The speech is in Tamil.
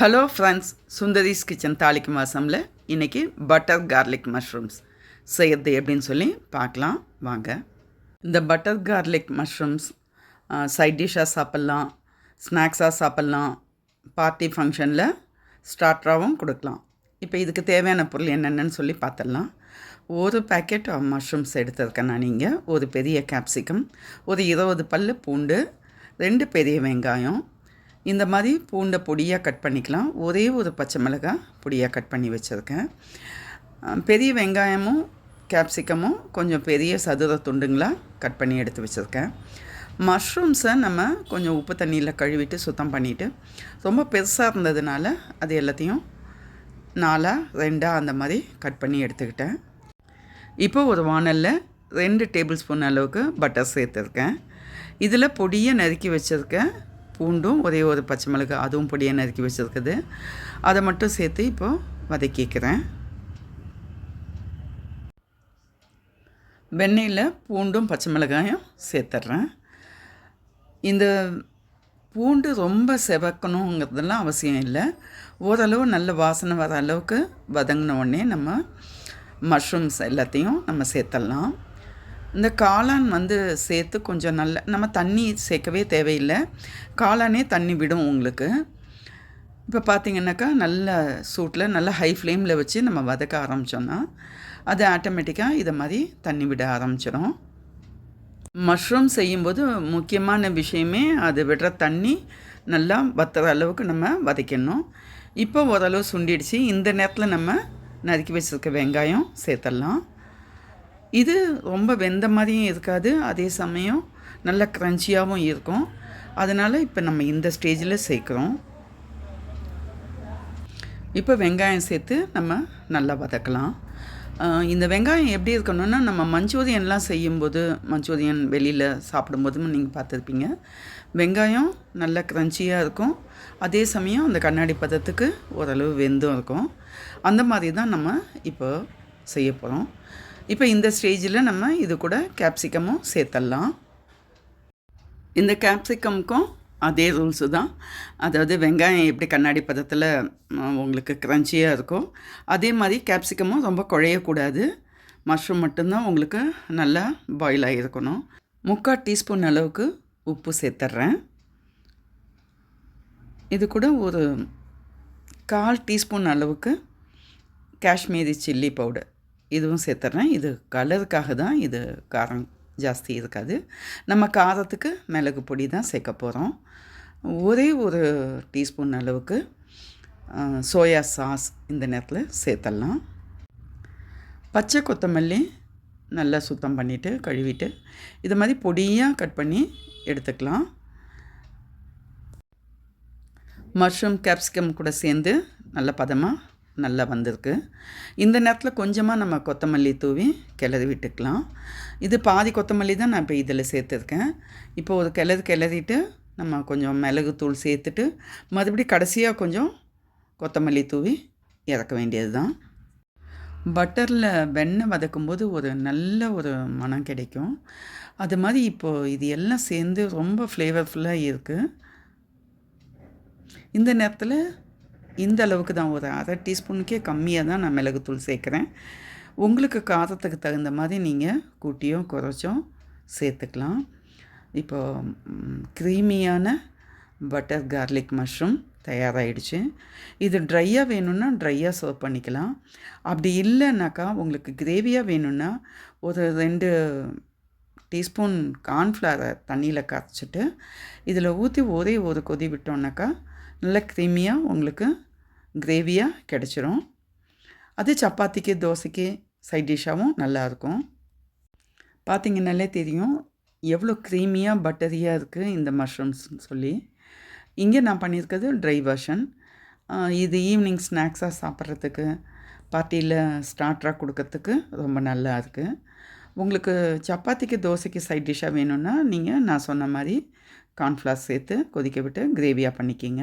ஹலோ ஃப்ரெண்ட்ஸ் சுந்தரிஸ் கிச்சன் தாளிக்கு மாதமில் இன்றைக்கி பட்டர் கார்லிக் மஷ்ரூம்ஸ் செய்கிறது எப்படின்னு சொல்லி பார்க்கலாம். வாங்க. இந்த பட்டர் கார்லிக் மஷ்ரூம்ஸ் சைட் டிஷ்ஷாக சாப்பிட்லாம் ஸ்நாக்ஸாக சாப்பிட்லாம். பார்ட்டி ஃபங்க்ஷனில் ஸ்டார்டராகவும் கொடுக்கலாம். இப்போ இதுக்கு தேவையான பொருள் என்னென்னு சொல்லி பார்த்துடலாம். ஒரு பேக்கெட் மஷ்ரூம்ஸ் எடுத்திருக்கேன் நான் நீங்கள் ஒரு பெரிய கேப்சிகம் ஒரு இருபது பல் பூண்டு ரெண்டு பெரிய வெங்காயம் இந்த மாதிரி பூண்டை பொடியாக கட் பண்ணிக்கலாம். ஒரே ஒரு பச்சை மிளகாய் பொடியாக கட் பண்ணி வச்சுருக்கேன். பெரிய வெங்காயமும் கேப்சிக்கமும் கொஞ்சம் பெரிய சதுர துண்டுங்களாக கட் பண்ணி எடுத்து வச்சுருக்கேன். மஷ்ரூம்ஸை நம்ம கொஞ்சம் உப்பு தண்ணியில் கழுவிட்டு சுத்தம் பண்ணிவிட்டு ரொம்ப பெருசாக இருந்ததுனால அது எல்லாத்தையும் நாலாக ரெண்டாக அந்த மாதிரி கட் பண்ணி எடுத்துக்கிட்டேன். இப்போ ஒரு வானலில் ரெண்டு டேபிள் ஸ்பூன் அளவுக்கு பட்டர் சேர்த்துருக்கேன். இதில் பொடியை நறுக்கி வச்சுருக்கேன். பூண்டும் ஒரே ஒரு பச்சை மிளகாய் அதுவும் பொடியாக நறுக்கி வச்சுருக்குது. அதை மட்டும் சேர்த்து இப்போது வதக்கிக்கிறேன் வெண்ணெயில் பூண்டும் பச்சை மிளகாயும் சேர்த்துட்றேன். இந்த பூண்டு ரொம்ப செவக்கணுங்கிறதுலாம் அவசியம் இல்லை. ஓரளவு நல்ல வாசனை வர அளவுக்கு வதங்கின உடனே நம்ம மஷ்ரூம்ஸ் எல்லாத்தையும் நம்ம சேர்த்துடலாம். இந்த காளான் வந்து சேர்த்து கொஞ்சம் நல்ல நம்ம தண்ணி சேர்க்கவே தேவையில்லை. காளானே தண்ணி விடும் உங்களுக்கு. இப்போ பார்த்திங்கனாக்கா நல்ல சூட்டில் நல்ல ஹை ஃப்ளேமில் வச்சு நம்ம வதக்க ஆரம்பித்தோன்னா அது ஆட்டோமேட்டிக்காக இதை மாதிரி தண்ணி விட ஆரம்பிச்சிடும். மஷ்ரூம் செய்யும்போது முக்கியமான விஷயமே அது விடுற தண்ணி நல்லா வத்துற அளவுக்கு நம்ம வதக்கணும் இப்போ ஓரளவு சுண்டிடுச்சு. இந்த நேரத்தில் நம்ம நறுக்கி வச்சுருக்க வெங்காயம் சேர்த்துடலாம். இது ரொம்ப வெந்த மாதிரியும் இருக்காது அதே சமயம் நல்ல க்ரன்ச்சியாகவும் இருக்கும். அதனால் இப்போ நம்ம இந்த ஸ்டேஜில் சேர்க்குறோம். இப்போ வெங்காயம் சேர்த்து நம்ம நல்லா வதக்கலாம். இந்த வெங்காயம் எப்படி இருக்கணும்னா நம்ம மஞ்சூரியன்லாம் செய்யும்போது மஞ்சூரியன் வெளியில் சாப்பிடும்போதும் நீங்கள் பார்த்துருப்பீங்க. வெங்காயம் நல்ல க்ரன்ச்சியாக இருக்கும். அதே சமயம் அந்த கண்ணாடி பதத்துக்கு ஓரளவு வெந்தும் இருக்கும். அந்த மாதிரி தான் நம்ம இப்போ செய்ய போகிறோம் இப்போ இந்த ஸ்டேஜில் நம்ம இது கூட கேப்சிகமும் சேர்த்தடலாம் இந்த கேப்சிகம்க்கும் அதே ரூல்ஸு தான். அதாவது வெங்காயம் எப்படி கண்ணாடி பதத்தில் உங்களுக்கு க்ரன்ச்சியாக இருக்கும். அதே மாதிரி கேப்சிகமும் ரொம்ப குழையக்கூடாது. மஷ்ரூம் மட்டும்தான் உங்களுக்கு நல்லா பாயில் ஆகியிருக்கணும். முக்கால் டீஸ்பூன் அளவுக்கு உப்பு சேர்த்துட்றேன் இது கூட ஒரு கால் டீஸ்பூன் அளவுக்கு காஷ்மீரி சில்லி பவுடர். இதுவும் சேர்த்துட்றேன் இது கலருக்காக தான் இது காரம் ஜாஸ்தி இருக்காது. நம்ம காரத்துக்கு மிளகு பொடி தான் சேர்க்க போகிறோம் ஒரே ஒரு டீஸ்பூன் அளவுக்கு சோயா சாஸ் இந்த நேரத்தில் சேர்த்துடலாம். பச்சை கொத்தமல்லி நல்லா சுத்தம் பண்ணிவிட்டு கழுவிட்டு இது மாதிரி பொடியாக கட் பண்ணி எடுத்துக்கலாம். மஷ்ரூம் கேப்சிகம் கூட சேர்ந்து நல்ல பதமாக நல்லா வந்திருக்கு. இந்த நேரத்தில் கொஞ்சமாக நம்ம கொத்தமல்லி தூவி கிளறி விட்டுக்கலாம். இது பாதி கொத்தமல்லி தான் நான் இப்போ இதில் சேர்த்துருக்கேன். இப்போ ஒரு கிளறு கிளறிட்டு நம்ம கொஞ்சம் மிளகுத்தூள் சேர்த்துட்டு மறுபடி கடைசியாக கொஞ்சம் கொத்தமல்லி தூவி இறக்க வேண்டியது தான் பட்டரில் வெண்ணெய் வதக்கும்போது ஒரு நல்ல ஒரு மனம் கிடைக்கும். அது மாதிரி இப்போது இது எல்லாம் சேர்ந்து ரொம்ப ஃப்ளேவர்ஃபுல்லாக இருக்குது இந்த நேரத்தில் இந்த அளவுக்கு தான் ஒரு அரை டீஸ்பூனுக்கே கம்மியாக தான் நான் மிளகுத்தூள் சேர்க்குறேன். உங்களுக்கு காரத்துக்கு தகுந்த மாதிரி நீங்கள் கூட்டியும் குறைச்சோ சேர்த்துக்கலாம். இப்போ க்ரீமியான பட்டர் கார்லிக் மஷ்ரூம் தயாராகிடுச்சு இது ட்ரையாக வேணும்னா ட்ரையாக சர்வ் பண்ணிக்கலாம். அப்படி இல்லைன்னாக்கா உங்களுக்கு கிரேவியாக வேணும்னா ஒரு ரெண்டு டீஸ்பூன் கார்ன்ஃப்ளவரை தண்ணியில் கரைச்சிட்டு இதில் ஊற்றி ஒரே ஒரு கொதி விட்டோன்னாக்கா நல்ல க்ரீமியாக உங்களுக்கு கிரேவியாக கிடச்சிரும். அது சப்பாத்திக்கு தோசைக்கு சைட் டிஷ்ஷாகவும் நல்லாயிருக்கும் பார்த்திங்கனாலே தெரியும் எவ்வளோ க்ரீமியாக பட்டரியாக இருக்குது இந்த மஷ்ரூம்ஸ்னு சொல்லி. இங்கே நான் பண்ணியிருக்கிறது ட்ரை வெர்ஷன் இது ஈவினிங் ஸ்நாக்ஸாக சாப்பிட்றதுக்கு பார்ட்டியில் ஸ்டார்டராக கொடுக்கறதுக்கு ரொம்ப நல்லா இருக்குது உங்களுக்கு சப்பாத்திக்கு தோசைக்கு சைட் டிஷ்ஷாக வேணும்னா நீங்கள் நான் சொன்ன மாதிரி கார்ன்ஃப்ளார் சேர்த்து கொதிக்க விட்டு கிரேவியாக பண்ணிக்கிங்க.